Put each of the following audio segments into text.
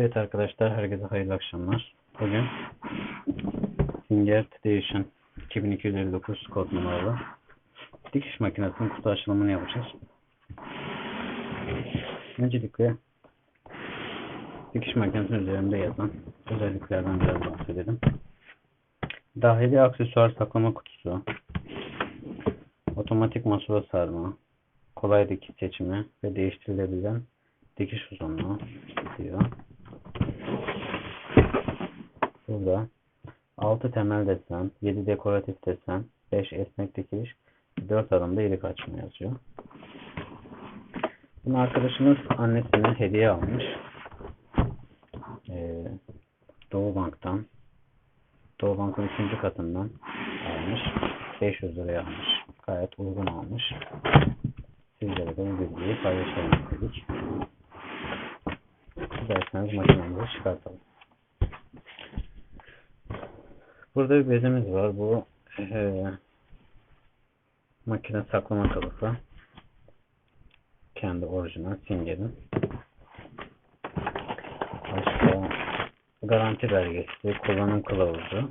Evet arkadaşlar herkese hayırlı akşamlar. Bugün Singer Edition 2259 kod numaralı dikiş makinesinin kutu açılımını yapacağız. Öncelikle dikiş makinesinin üzerinde yazan özelliklerden biraz bahsedelim. Dahili aksesuar saklama kutusu, otomatik masura sarma, kolay dikiş seçimi ve değiştirilebilen dikiş uzunluğu diyor. Burada 6 temel desen, 7 dekoratif desen, 5 esnek dikiş, 4 adımda ilik açma yazıyor. Bunu arkadaşımız annesine hediye almış. Ee, Doğu Bank'tan Doğu Bank'ın 3. katından almış. 500 liraya almış. Gayet uygun almış. Sizlere de bu bilgiyi paylaşalım dedik. Dilerseniz makinemizi çıkartalım. Burada bir bezimiz var. Bu e, makine saklama kılıfı. Kendi orijinal Singer'in. Başka garanti belgesi, kullanım kılavuzu.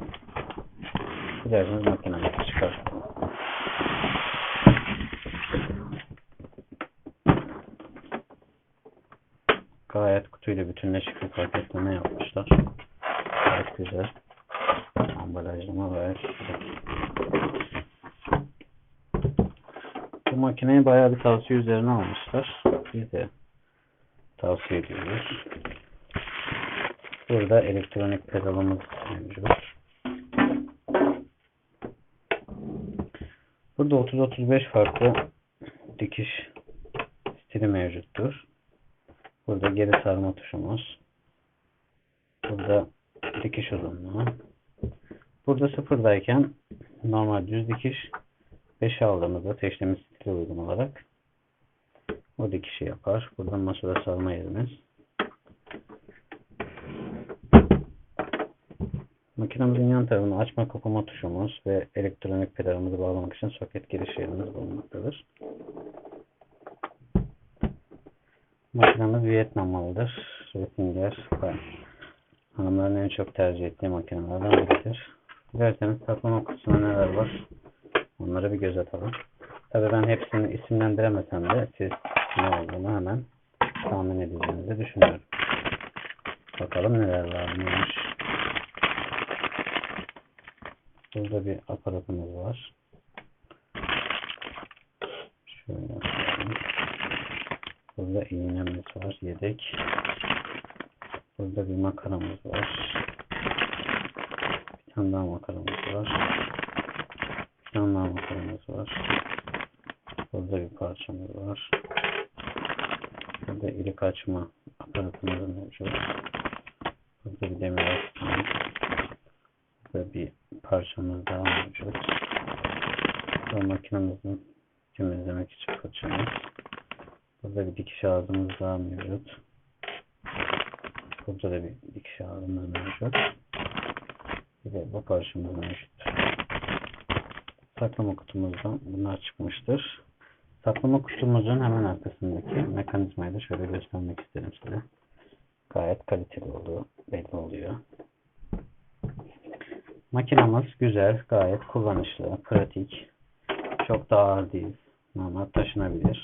Dilerseniz makinemizi çıkartalım. Gayet kutuyla bütünleşik bir paketleme yapmışlar. Gayet güzel. Ambalajlama gayet. Bu makineyi bayağı bir tavsiye üzerine almışlar. Biz de tavsiye ediyoruz. Burada elektronik pedalımız mevcut. Burada 30-35 farklı dikiş stili mevcuttur. Burada geri sarma tuşumuz. Burada dikiş uzunluğu. Burada sıfırdayken normal düz dikiş 5 aldığımızda seçtiğimiz stile uygun olarak o dikişi yapar. Burada masada sarma yerimiz. Makinemizin yan tarafında açma kapama tuşumuz ve elektronik pedalımızı bağlamak için soket giriş yerimiz bulunmaktadır. Makinemiz Vietnam malıdır. Röttinger hanımların en çok tercih ettiği makinelerden biridir. Dilerseniz saklama kutusunda neler var onları bir göz atalım. Tabii ben hepsini isimlendiremesem de siz ne olduğunu hemen tahmin edeceğinizi düşünüyorum. Bakalım neler var neymiş. Burada bir aparatımız var. Şöyle yapalım. Burada iğnemiz var. Yedek. Burada bir makaramız var. Tane daha var. Bir tane var. Burada bir parçamız var. Burada ilik açma aparatımız mevcut. Burada bir demir aslan. Burada bir parçamız daha mevcut. Burada makinemizin temizlemek için fırçamız. Burada bir dikiş ağzımız daha mevcut. Burada da bir dikiş ağzımız mevcut. De bu parçamız mevcut. Saklama kutumuzdan bunlar çıkmıştır. Saklama kutumuzun hemen arkasındaki mekanizmayı da şöyle göstermek isterim size. Gayet kaliteli olduğu belli oluyor. Makinamız güzel, gayet kullanışlı, pratik. Çok da ağır değil. Normal taşınabilir.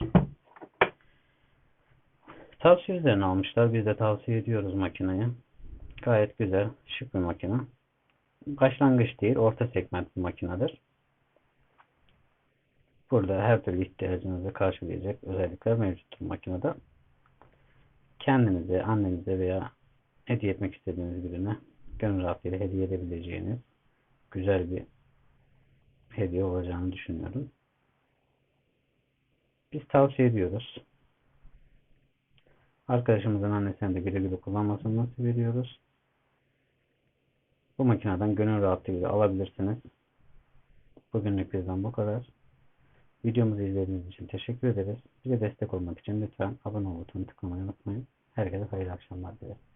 Tavsiye üzerine almışlar. Biz de tavsiye ediyoruz makineyi. Gayet güzel, şık bir makine. Başlangıç değil, orta segment bir makinedir. Burada her türlü ihtiyacınızı karşılayacak özellikler mevcuttur makinede. Kendinize, annenize veya hediye etmek istediğiniz birine gönül rahatlığıyla hediye edebileceğiniz güzel bir hediye olacağını düşünüyorum. Biz tavsiye ediyoruz. Arkadaşımızın annesine de güle güle kullanmasını nasip ediyoruz. Bu makineden gönül rahatlığıyla alabilirsiniz. Bugünlük bizden bu kadar. Videomuzu izlediğiniz için teşekkür ederiz. Bize destek olmak için lütfen abone ol butonuna tıklamayı unutmayın. Herkese hayırlı akşamlar dilerim.